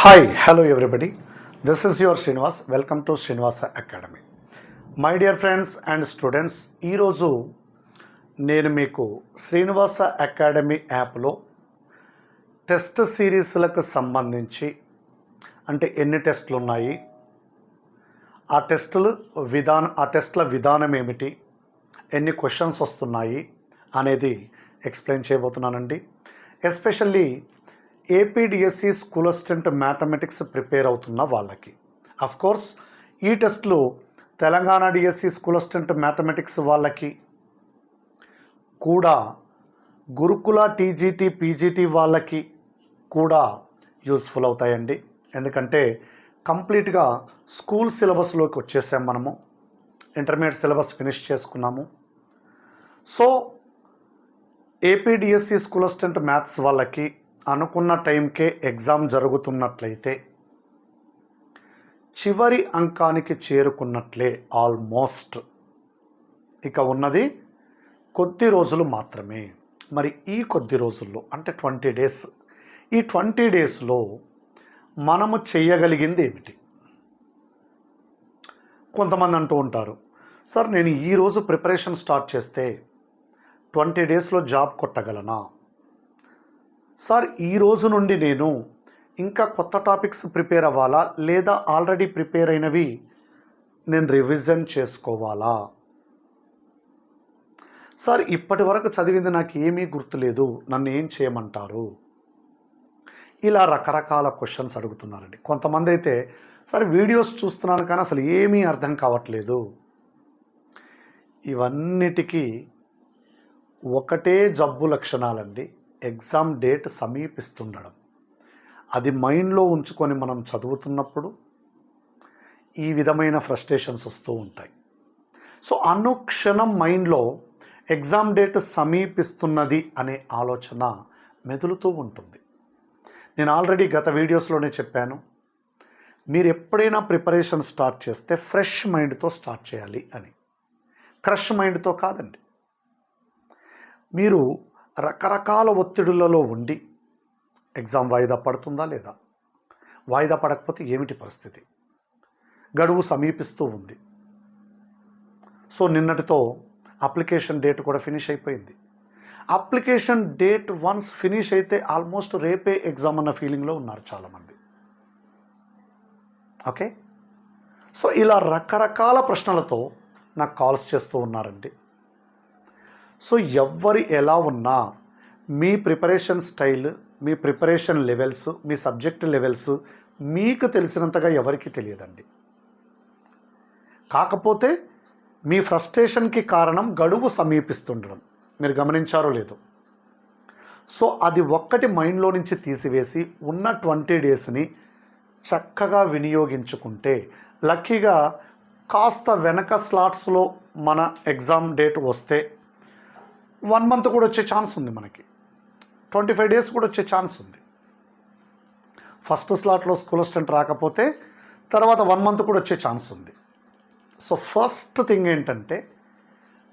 Hi hello everybody this is your Srinivas welcome to Srinivasa academy my dear friends and students ఈరోజు నేను మీకు Srinivasa academy యాప్లో test సిరీస్లకు సంబంధించి అంటే ఎన్ని టెస్టులు ఉన్నాయి ఆ టెస్టులు విధానం ఆ టెస్ట్ల విధానం ఏమిటి ఎన్ని క్వశ్చన్స్ వస్తున్నాయి అనేది explain చేయబోతున్నానండి. Especially APDSC school assistant mathematics prepare అవుతున్న వాళ్ళకి. కోర్స్ ఈ టెస్ట్లు Telangana DSC school assistant mathematics వాళ్ళకి కూడా గురుకుల టీజీటీ పీజీటీ వాళ్ళకి కూడా యూస్ఫుల్ అవుతాయండి. ఎందుకంటే కంప్లీట్గా స్కూల్ సిలబస్లోకి వచ్చేసాం మనము. ఇంటర్మీడియట్ సిలబస్ ఫినిష్ చేసుకున్నాము. So APDSC school assistant maths వాళ్ళకి అనుకున్న టైంకే ఎగ్జామ్ జరుగుతున్నట్లయితే చివరి అంకానికి చేరుకున్నట్లే ఆల్మోస్ట్. ఇక ఉన్నది కొద్ది రోజులు మాత్రమే. మరి ఈ కొద్ది రోజుల్లో అంటే ట్వంటీ డేస్. ఈ ట్వంటీ డేస్లో మనము చేయగలిగింది ఏమిటి? కొంతమంది అంటూ ఉంటారు సార్ నేను ఈరోజు ప్రిపరేషన్ స్టార్ట్ చేస్తే ట్వంటీ డేస్లో జాబ్ కొట్టగలనా? సార్ ఈ రోజు నుండి నేను ఇంకా కొత్త టాపిక్స్ ప్రిపేర్ అవ్వాలా? లేదా ఆల్రెడీ ప్రిపేర్ అయినవి నేను రివిజన్ చేసుకోవాలా? సార్ ఇప్పటి వరకు చదివింది నాకు ఏమీ గుర్తులేదు. నన్ను ఏం చేయమంటారు? ఇలా రకరకాల క్వశ్చన్స్ అడుగుతున్నారండి. కొంతమంది అయితే సార్ వీడియోస్ చూస్తున్నాను కానీ అసలు ఏమీ అర్థం కావట్లేదు. ఇవన్నిటికీ ఒకటే జబ్బు లక్షణాలండి. Exam date సమీపిస్తుండడం. అది మైండ్లో ఉంచుకొని మనం చదువుతున్నప్పుడు ఈ విధమైన ఫ్రస్ట్రేషన్స్ వస్తూ ఉంటాయి. సో అనుక్షణం మైండ్లో ఎగ్జామ్ డేట్ సమీపిస్తున్నది అనే ఆలోచన మెదులుతూ ఉంటుంది. నేను ఆల్రెడీ గత వీడియోస్లోనే చెప్పాను. మీరు ఎప్పుడైనా ప్రిపరేషన్ స్టార్ట్ చేస్తే ఫ్రెష్ మైండ్తో స్టార్ట్ చేయాలి అని. క్రష్ మైండ్తో కాదండి. మీరు రకరకాల ఒత్తిడులలో ఉండి ఎగ్జామ్ వాయిదా పడుతుందా లేదా? వాయిదా పడకపోతే ఏమిటి పరిస్థితి? గడువు సమీపిస్తూ ఉంది. సో నిన్నటితో అప్లికేషన్ డేట్ కూడా ఫినిష్ అయిపోయింది. అప్లికేషన్ డేట్ వన్స్ ఫినిష్ అయితే ఆల్మోస్ట్ రేపే ఎగ్జామ్ అన్న ఫీలింగ్లో ఉన్నారు చాలామంది. ఓకే? సో ఇలా రకరకాల ప్రశ్నలతో నాకు కాల్స్ చేస్తూ ఉన్నారండి. సో ఎవ్వరు ఎలా ఉన్నా మీ ప్రిపరేషన్ స్టైల్ మీ ప్రిపరేషన్ లెవెల్స్ మీ సబ్జెక్ట్ లెవెల్స్ మీకు తెలిసినంతగా ఎవరికి తెలియదండి. కాకపోతే మీ ఫ్రస్ట్రేషన్కి కారణం గడువు సమీపిస్తుండడం. మీరు గమనించారో లేదో. సో అది ఒక్కటి మైండ్లో నుంచి తీసివేసి ఉన్న ట్వంటీ డేస్ని చక్కగా వినియోగించుకుంటే లక్కీగా కాస్త వెనక స్లాట్స్లో మన ఎగ్జామ్ డేట్ వస్తే వన్ మంత్ కూడా వచ్చే ఛాన్స్ ఉంది మనకి. ట్వంటీ ఫైవ్ డేస్ కూడా వచ్చే ఛాన్స్ ఉంది. ఫస్ట్ స్లాట్లో స్కూల్ అసిస్టెంట్ రాకపోతే తర్వాత వన్ మంత్ కూడా వచ్చే ఛాన్స్ ఉంది. సో ఫస్ట్ థింగ్ ఏంటంటే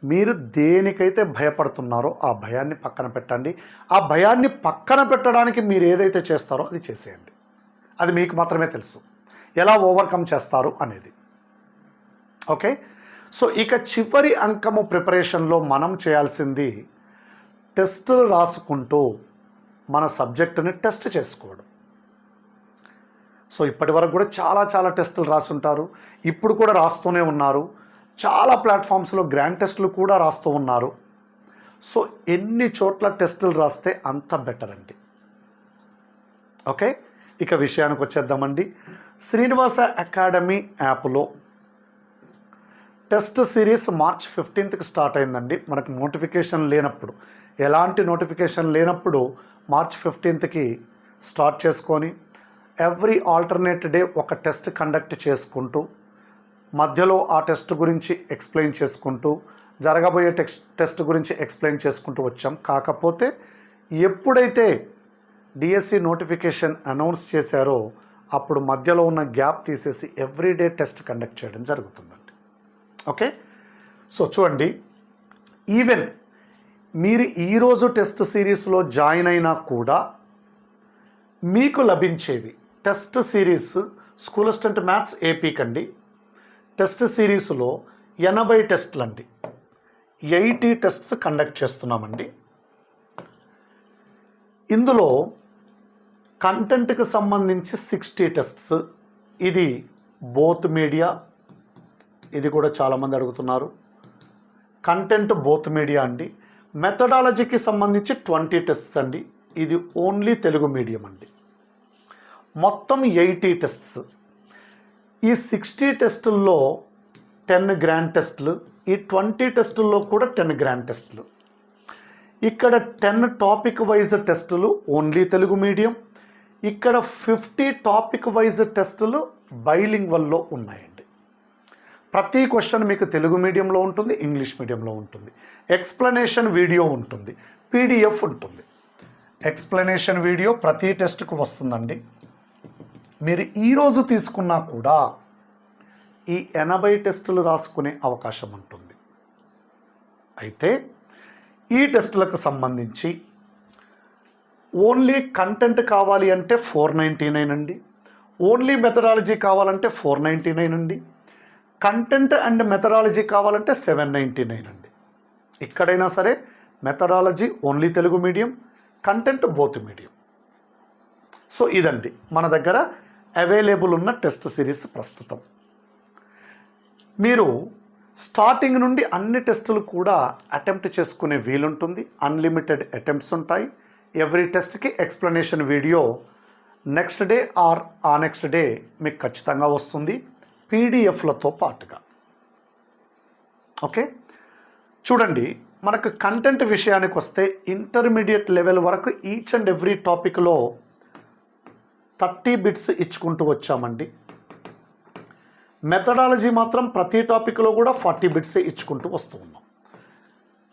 మీరు దేనికైతే భయపడుతున్నారో ఆ భయాన్ని పక్కన పెట్టండి. ఆ భయాన్ని పక్కన పెట్టడానికి మీరు ఏదైతే చేస్తారో అది చేసేయండి. అది మీకు మాత్రమే తెలుసు. ఎలా ఓవర్కమ్ చేస్తారు అనేది. ఓకే? సో ఇక చివరి అంకము ప్రిపరేషన్లో మనం చేయాల్సింది టెస్టులు రాసుకుంటూ మన సబ్జెక్టుని టెస్ట్ చేసుకోవడం. సో ఇప్పటి వరకు కూడా చాలా చాలా టెస్టులు రాసుంటారు. ఇప్పుడు కూడా రాస్తూనే ఉన్నారు. చాలా ప్లాట్ఫామ్స్లో గ్రాండ్ టెస్టులు కూడా రాస్తూ ఉన్నారు. సో ఎన్ని చోట్ల టెస్టులు రాస్తే అంత బెటర్ అండి. ఓకే? ఇక విషయానికి వచ్చేద్దామండి. శ్రీనివాస అకాడమీ యాప్లో టెస్ట్ సిరీస్ మార్చ్ ఫిఫ్టీన్త్కి స్టార్ట్ అయిందండి. మనకు నోటిఫికేషన్ లేనప్పుడు. ఎలాంటి నోటిఫికేషన్ లేనప్పుడు మార్చ్ ఫిఫ్టీన్త్కి స్టార్ట్ చేసుకొని ఎవ్రీ ఆల్టర్నేట్ డే ఒక టెస్ట్ కండక్ట్ చేసుకుంటూ మధ్యలో ఆ టెస్ట్ గురించి ఎక్స్ప్లెయిన్ చేసుకుంటూ జరగబోయే టెక్స్ట్ టెస్ట్ గురించి ఎక్స్ప్లెయిన్ చేసుకుంటూ వచ్చాం. కాకపోతే ఎప్పుడైతే డిఎస్సి నోటిఫికేషన్ అనౌన్స్ చేశారో అప్పుడు మధ్యలో ఉన్న గ్యాప్ తీసేసి ఎవ్రీడే టెస్ట్ కండక్ట్ చేయడం జరుగుతుందండి. ఓకే? సో చూడండి ఈవెన్ మీరు ఈరోజు టెస్ట్ సిరీస్లో జాయిన్ అయినా కూడా మీకు లభించేవి test series school assistant maths ఏపీకి అండి టెస్ట్ సిరీస్లో ఎనభై టెస్ట్లు అండి ఎయిటీ టెస్ట్స్ కండక్ట్ చేస్తున్నామండి. ఇందులో కంటెంట్కి సంబంధించి సిక్స్టీ టెస్ట్స్ ఇది బోత్ మీడియా ఇది కూడా చాలామంది అడుగుతున్నారు. కంటెంట్ బోత్ మీడియా అండి. మెథడాలజీకి సంబంధించి ట్వంటీ టెస్ట్స్ అండి. ఇది ఓన్లీ తెలుగు మీడియం అండి. మొత్తం ఎయిటీ టెస్ట్స్ ఈ సిక్స్టీ టెస్టుల్లో టెన్ గ్రాండ్ టెస్టులు ఈ ట్వంటీ టెస్టుల్లో కూడా టెన్ గ్రాండ్ టెస్టులు ఇక్కడ టెన్ టాపిక్ వైజ్ టెస్టులు ఓన్లీ తెలుగు మీడియం ఇక్కడ ఫిఫ్టీ టాపిక్ వైజ్ టెస్టులు బైలింగ్వల్లో ఉన్నాయండి. ప్రతి క్వశ్చన్ మీకు తెలుగు మీడియంలో ఉంటుంది ఇంగ్లీష్ మీడియంలో ఉంటుంది. ఎక్స్ప్లెనేషన్ వీడియో ఉంటుంది పీడిఎఫ్ ఉంటుంది. ఎక్స్ప్లెనేషన్ వీడియో ప్రతి టెస్ట్కు వస్తుందండి. మీరు ఈరోజు తీసుకున్నా కూడా ఈ ఎనభై టెస్టులు రాసుకునే అవకాశం ఉంటుంది. అయితే ఈ టెస్టులకు సంబంధించి ఓన్లీ కంటెంట్ కావాలి అంటే ఫోర్ నైంటీ నైన్ అండి. ఓన్లీ మెథడాలజీ కావాలంటే ఫోర్ నైంటీ నైన్ అండి. కంటెంట్ అండ్ మెథడాలజీ కావాలంటే సెవెన్ నైంటీ నైన్ అండి. ఎక్కడైనా సరే methodology only Telugu medium content both medium. So ఇదండి మన దగ్గర అవైలబుల్ ఉన్న టెస్ట్ సిరీస్ ప్రస్తుతం. మీరు స్టార్టింగ్ నుండి అన్ని టెస్టులు కూడా అటెంప్ట్ చేసుకునే వీలుంటుంది. అన్లిమిటెడ్ అటెంప్ట్స్ ఉంటాయి. ఎవ్రీ టెస్ట్కి explanation video next day or ఆ నెక్స్ట్ డే మీకు ఖచ్చితంగా వస్తుంది. పీడిఎఫ్లతో పాటుగా. ఓకే? చూడండి మనకు కంటెంట్ విషయానికి వస్తే ఇంటర్మీడియట్ లెవెల్ వరకు ఈచ్ అండ్ ఎవ్రీ టాపిక్లో థర్టీ బిట్స్ ఇచ్చుకుంటూ వచ్చామండి. మెథడాలజీ మాత్రం ప్రతి టాపిక్లో కూడా ఫార్టీ బిట్సే ఇచ్చుకుంటూ వస్తూ ఉన్నాం.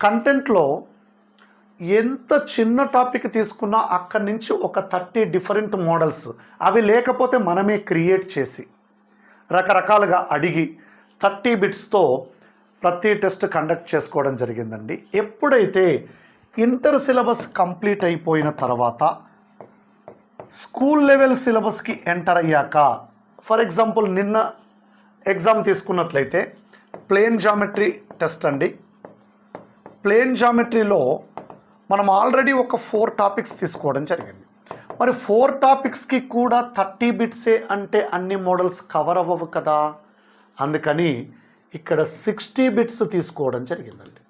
కంటెంట్లో ఎంత చిన్న టాపిక్ తీసుకున్నా అక్కడి నుంచి ఒక థర్టీ డిఫరెంట్ మోడల్స్ అవి లేకపోతే మనమే క్రియేట్ చేసి రకరకాలుగా అడిగి థర్టీ బిట్స్తో ప్రతి టెస్ట్ కండక్ట్ చేసుకోవడం జరిగిందండి. ఎప్పుడైతే ఇంటర్ సిలబస్ కంప్లీట్ అయిపోయిన తర్వాత స్కూల్ లెవెల్ సిలబస్కి ఎంటర్ అయ్యాక ఫర్ ఎగ్జాంపుల్ నిన్న ఎగ్జామ్ తీసుకున్నట్లయితే ప్లేన్ జామెట్రీ టెస్ట్ అండి. ప్లేన్ జామెట్రీలో మనం ఆల్రెడీ ఒక ఫోర్ టాపిక్స్ తీసుకోవడం జరిగింది. మరి ఫోర్ టాపిక్స్కి కూడా థర్టీ బిట్సే అంటే అన్ని మోడల్స్ కవర్ అవ్వవు కదా. అందుకని ఇక్కడ సిక్స్టీ బిట్స్ తీసుకోవడం జరిగిందండి.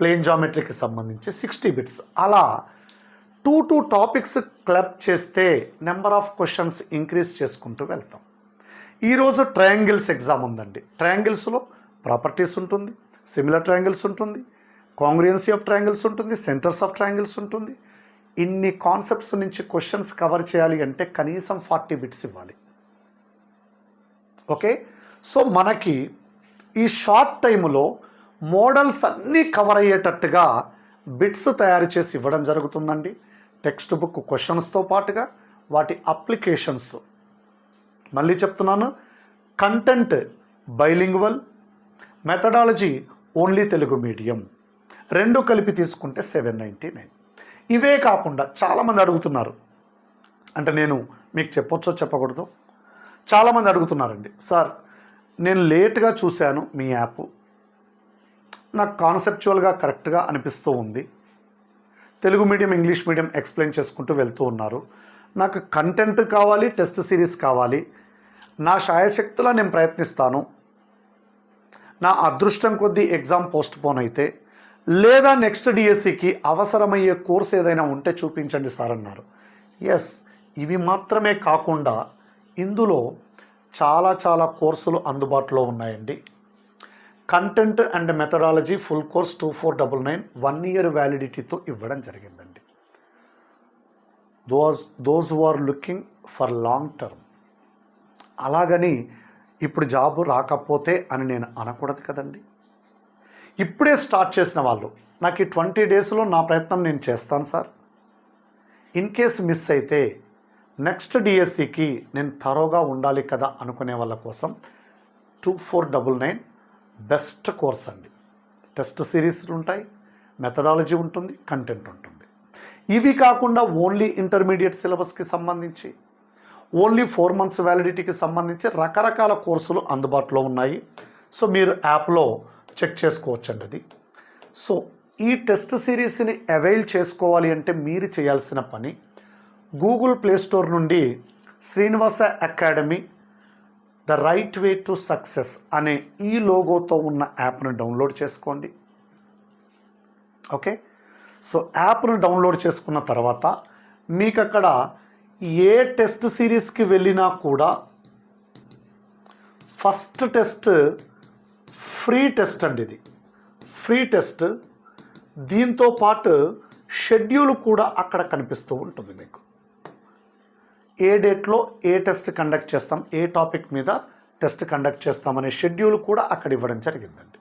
ప్లేన్ జామెట్రీకి సంబంధించి సిక్స్టీ బిట్స్. అలా టూ టూ టాపిక్స్ క్లబ్ చేస్తే నెంబర్ ఆఫ్ క్వశ్చన్స్ ఇంక్రీజ్ చేసుకుంటూ వెళ్తాం. ఈరోజు ట్రయాంగిల్స్ ఎగ్జామ్ ఉందండి. ట్రయాంగిల్స్లో ప్రాపర్టీస్ ఉంటుంది సిమిలర్ ట్రయాంగిల్స్ ఉంటుంది కాంగ్రియన్సీ ఆఫ్ ట్రయాంగిల్స్ ఉంటుంది సెంటర్స్ ఆఫ్ ట్రయాంగిల్స్ ఉంటుంది ఇన్ని కాన్సెప్ట్స్ నుంచి క్వశ్చన్స్ కవర్ చేయాలి అంటే కనీసం ఫార్టీ బిట్స్ ఇవ్వాలి. ఓకే సో మనకి ఈ షార్ట్ టైంలో మోడల్స్ అన్నీ కవర్ అయ్యేటట్టుగా బిట్స్ తయారు చేసి ఇవ్వడం జరుగుతుందండి. టెక్స్ట్ బుక్ క్వశ్చన్స్తో పాటుగా వాటి అప్లికేషన్స్ మళ్ళీ చెప్తున్నాను. Content bilingual methodology only Telugu medium రెండు కలిపి తీసుకుంటే సెవెన్ నైంటీ నైన్ ఇవే కాకుండా చాలామంది అడుగుతున్నారు. అంటే నేను మీకు చెప్పొచ్చో చెప్పకూడదు? చాలామంది అడుగుతున్నారండి. సార్ నేను లేట్గా చూశాను మీ యాప్. నాకు కాన్సెప్చువల్గా కరెక్ట్గా అనిపిస్తూ ఉంది. Telugu medium English medium explain చేసుకుంటూ వెళ్తూ ఉన్నారు. నాకు కంటెంట్ కావాలి టెస్ట్ సిరీస్ కావాలి. నా శాయశక్తులా నేను ప్రయత్నిస్తాను. నా అదృష్టం కొద్దీ ఎగ్జామ్ పోస్ట్ పోన్ అయితే లేదా నెక్స్ట్ డిఎస్సికి అవసరమయ్యే కోర్స్ ఏదైనా ఉంటే చూపించండి సార్ అన్నారు ఎస్ ఇవి మాత్రమే కాకుండా ఇందులో చాలా చాలా కోర్సులు అందుబాటులో ఉన్నాయండి. Content and methodology full course two four double nine one year వ్యాలిడిటీతో ఇవ్వడం జరిగిందండి. Those those who are looking for long term అలాగని ఇప్పుడు జాబు రాకపోతే అని నేను అనకూడదు కదండి. ఇప్పుడే స్టార్ట్ చేసిన వాళ్ళు నాకు ఈ ట్వంటీ డేస్లో నా ప్రయత్నం నేను చేస్తాను సార్. ఇన్ కేస్ మిస్ అయితే నెక్స్ట్ డిఎస్సికి నేను తరోగా ఉండాలి కదా అనుకునే వాళ్ళ కోసం two four double nine best course అండి. టెస్ట్ సిరీస్లు ఉంటాయి మెథడాలజీ ఉంటుంది కంటెంట్ ఉంటుంది. ఇవి కాకుండా ఓన్లీ ఇంటర్మీడియట్ సిలబస్కి సంబంధించి ఓన్లీ ఫోర్ మంత్స్ వ్యాలిడిటీకి సంబంధించి రకరకాల కోర్సులు అందుబాటులో ఉన్నాయి. సో మీరు యాప్లో చెక్ చేసుకోవచ్చండి అది. సో ఈ టెస్ట్ సిరీస్ని అవైల్ చేసుకోవాలి అంటే మీరు చేయాల్సిన పని గూగుల్ ప్లే స్టోర్ నుండి Srinivasa academy the right way to success అనే ఈ లోగోతో ఉన్న యాప్ను డౌన్లోడ్ చేసుకోండి. ఓకే? సో యాప్ను డౌన్లోడ్ చేసుకున్న తర్వాత మీకు అక్కడ ఏ టెస్ట్ సిరీస్కి వెళ్ళినా కూడా ఫస్ట్ టెస్ట్ ఫ్రీ టెస్ట్ అండి ఇది. Free test. దీంతో పాటు షెడ్యూల్ కూడా అక్కడ కనిపిస్తూ ఉంటుంది మీకు. ఏ డేట్లో ఏ టెస్ట్ కండక్ట్ చేస్తాం ఏ టాపిక్ మీద టెస్ట్ కండక్ట్ చేస్తామనే షెడ్యూల్ కూడా అక్కడ ఇవ్వడం జరిగిందండి.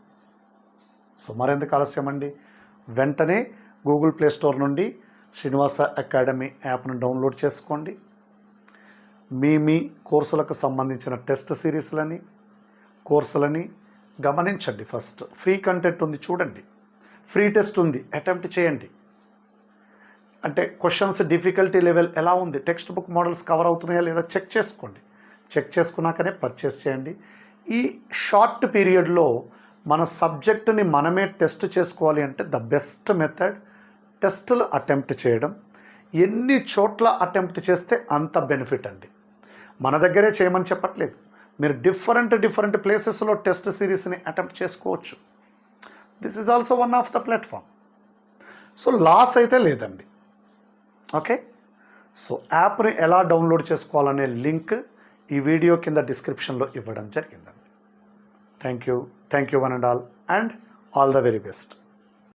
సో మరెందుకు ఆలస్యం అండి? వెంటనే గూగుల్ ప్లే స్టోర్ నుండి శ్రీనివాస అకాడమీ యాప్ను డౌన్లోడ్ చేసుకోండి. మీ మీ కోర్సులకు సంబంధించిన టెస్ట్ సిరీస్లని కోర్సులని గమనించండి ఫస్ట్. ఫ్రీ కంటెంట్ ఉంది చూడండి. ఫ్రీ టెస్ట్ ఉంది అటెంప్ట్ చేయండి. అంటే క్వశ్చన్స్ డిఫికల్టీ లెవెల్ ఎలా ఉంది? టెక్స్ట్ బుక్ మోడల్స్ కవర్ అవుతున్నాయా లేదా చెక్ చేసుకోండి. చెక్ చేసుకున్నాకనే పర్చేస్ చేయండి. ఈ షార్ట్ పీరియడ్లో మన సబ్జెక్టుని మనమే టెస్ట్ చేసుకోవాలి అంటే ద బెస్ట్ మెథడ్ టెస్టులు అటెంప్ట్ చేయడం. ఎన్ని చోట్ల అటెంప్ట్ చేస్తే అంత బెనిఫిట్ అండి. మన దగ్గరే చేయమని చెప్పట్లేదు. మీరు డిఫరెంట్ డిఫరెంట్ ప్లేసెస్లో టెస్ట్ సిరీస్ని అటెంప్ట్ చేసుకోవచ్చు. This is also one of the platform so loss అయితే లేదండి. ఓకే సో యాప్ని ఎలా డౌన్లోడ్ చేసుకోవాలనే లింక్ ఈ వీడియో కింద డిస్క్రిప్షన్లో ఇవ్వడం జరిగిందండి. Thank you thank you one and all and all the very best